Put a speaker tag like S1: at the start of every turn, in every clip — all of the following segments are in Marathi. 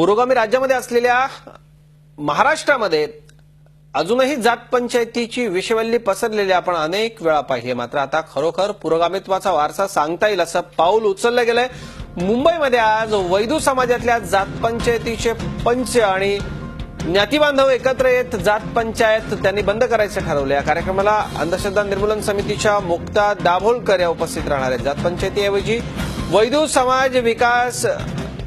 S1: पुरोगामी राज्यामध्ये असलेल्या महाराष्ट्रामध्ये अजूनही जात पंचायतीची विषवल्ली पसरलेली आपण अनेक वेळा पाहिली. मात्र आता खरोखर पुरोगामित्वाचा वारसा सांगता येईल असं पाऊल उचललं गेलंय. मुंबईमध्ये आज वैदू समाजातल्या जात पंचायतीचे पंच आणि ज्ञातीबांधव एकत्र येत जात पंचायत त्यांनी बंद करायचं ठरवलं. या कार्यक्रमाला अंधश्रद्धा निर्मूलन समितीच्या मुक्ता दाभोलकर या उपस्थित राहणार आहेत. जात पंचायतीऐवजी वैदू समाज विकास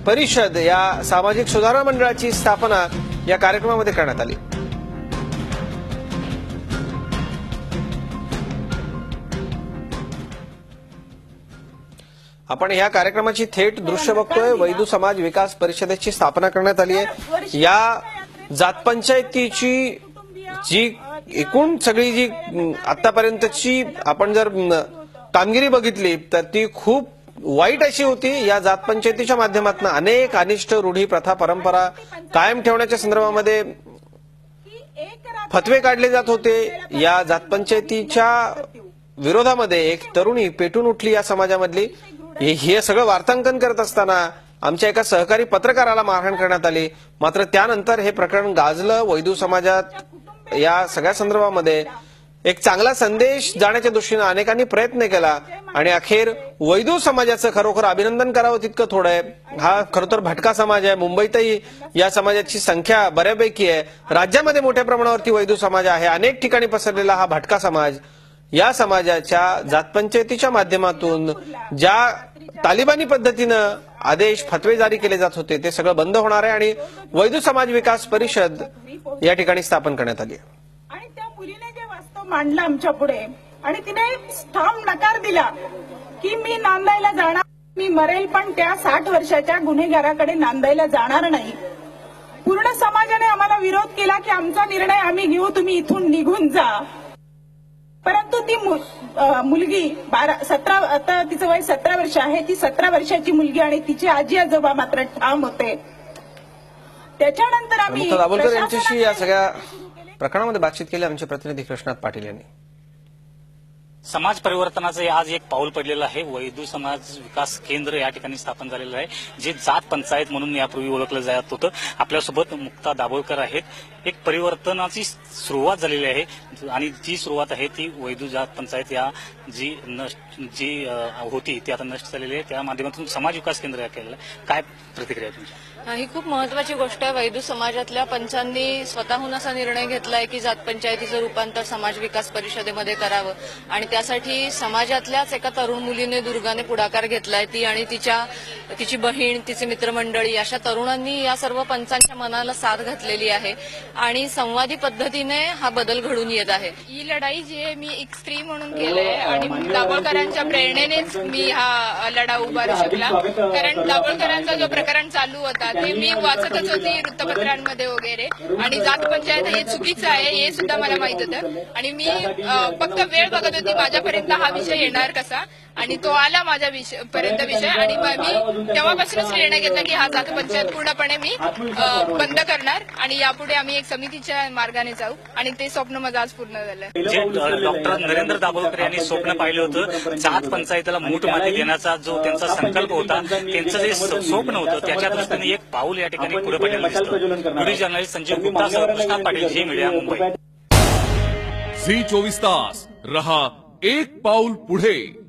S1: परिषद या सामाजिक सुधारणा मंडळाची स्थापना या कार्यक्रमामध्ये करण्यात आली. आपण या कार्यक्रमाची थेट दृश्य बघतोय. वैदू समाज विकास परिषदेची स्थापना करण्यात आली आहे. या जात पंचायतीची जी एकूण सगळी जी आतापर्यंतची आपण जर कामगिरी बघितली तर ती खूप वाईट अशी होती. या जात पंचायतीच्या माध्यमातून अनेक अनिष्ट रूढी प्रथा परंपरा कायम ठेवण्याच्या संदर्भामध्ये फतवे काढले जात होते. या जात पंचायतीच्या विरोधामध्ये एक तरुणी पेटून उठली या समाजामधली. हे हे सगळं वार्तांकन करत असताना आमच्या एका सहकारी पत्रकाराला मारहाण करण्यात आली. मात्र त्यानंतर हे प्रकरण गाजलं. वैदू समाजात या सगळ्या संदर्भामध्ये एक चांगला संदेश जाण्याच्या दृष्टीनं अनेकांनी प्रयत्न केला आणि अखेर वैदू समाजाचं खरोखर अभिनंदन करावं तितकं थोडं आहे. हा खरं तर भटका समाज आहे. मुंबईतही या समाजाची संख्या बऱ्यापैकी आहे. राज्यामध्ये मोठ्या प्रमाणावरती वैदू समाज आहे. अनेक ठिकाणी पसरलेला हा भटका समाज या समाजाच्या जातपंचायतीच्या माध्यमातून ज्या तालिबानी पद्धतीनं आदेश फतवे जारी केले जात होते ते सगळं बंद होणार आहे आणि वैदू समाज विकास परिषद या ठिकाणी स्थापन करण्यात आली आहे.
S2: मुलीने जे वास्तव मांडलं आमच्या पुढे आणि तिने ठाम नकार दिला की मी नांदायला जाणार मी मरेल पण त्या साठ वर्षाच्या गुन्हेगाराकडे नांदायला जाणार नाही. पूर्ण समाजाने आम्हाला विरोध केला की आमचा निर्णय आम्ही घेऊ तुम्ही इथून निघून जा. परंतु ती मुलगी बारा सतरा आता तिचं वय सतरा वर्ष आहे ती सतरा वर्षाची मुलगी आणि तिचे आजी आजोबा मात्र ठाम होते. त्याच्यानंतर आम्ही
S1: यांच्याशी या सगळ्या प्रकरणामध्ये बातचीत केली आमचे प्रतिनिधी कृष्णात पाटील यांनी.
S3: समाज परिवर्तनाचं आज एक पाऊल पडलेलं आहे. वैदू समाज विकास केंद्र या ठिकाणी स्थापन झालेलं आहे. जे जात पंचायत म्हणून यापूर्वी ओळखलं जात होतं. आपल्यासोबत मुक्ता दाभोळकर आहेत. एक परिवर्तनाची सुरुवात झालेली आहे. आणि जी सुरुवात आहे ती वैदू जात पंचायत या जी नष्ट जी होती ती आता नष्ट झालेली आहे. त्या माध्यमातून समाज विकास केंद्र केलेलं आहे. काय प्रतिक्रिया तुमची?
S4: ही खूप महत्वाची गोष्ट आहे. वैदू समाजातल्या पंचांनी स्वतःहून असा निर्णय घेतलाय की जात पंचायतीचं रूपांतर समाज विकास परिषदेमध्ये करावं. आणि त्यासाठी समाजातल्याच एका तरुण मुलीने दुर्गाने पुढाकार घेतलाय. ती आणि तिच्या तिची बहीण तिचे मित्रमंडळी अशा तरुणांनी या सर्व पंचांच्या मनाला साथ घातलेली आहे. आणि संवादी पद्धतीने हा बदल घडून येत आहे.
S5: ही लढाई जी आहे मी एक स्त्री म्हणून केलंय आणि दाभोळकरांच्या प्रेरणेनेच मी हा लढा उभारू शकला. कारण दाभोळकरांचा जो प्रकरण चालू होता ते मी वाचतच होती वृत्तपत्रांमध्ये वगैरे. आणि जात पंचायत हे चुकीचं आहे हे सुद्धा मला माहीत होतं. आणि मी फक्त वेळ बघत होती माझ्यापर्यंत हा विषय येणार कसा. आणि तो आला माझ्या विषय पर्यंत विषय. आणि मग मी तेव्हापासूनच निर्णय घेतला की हा जात पंचायत पूर्णपणे मी बंद करणार. आणि यापुढे आम्ही एक समितीच्या मार्गाने जाऊ. आणि ते स्वप्न माझं आज पूर्ण झालं.
S3: डॉक्टर नरेंद्र दाभोलकर यांनी स्वप्न पाहिलं होतं जात पंचायतीला मूठ माती देण्याचा जो त्यांचा संकल्प होता त्यांचं जे स्वप्न होतं त्याच्या दृष्टीने एक पाऊल या ठिकाणी पुढे पडलेलं दिसतं. व्हिडिओ जर्नलिस्ट संजीव गुप्ता सह Krishnat Patil Zee media Mumbai.
S6: Zee चोवीस तास. रहा एक पाऊल पुढे.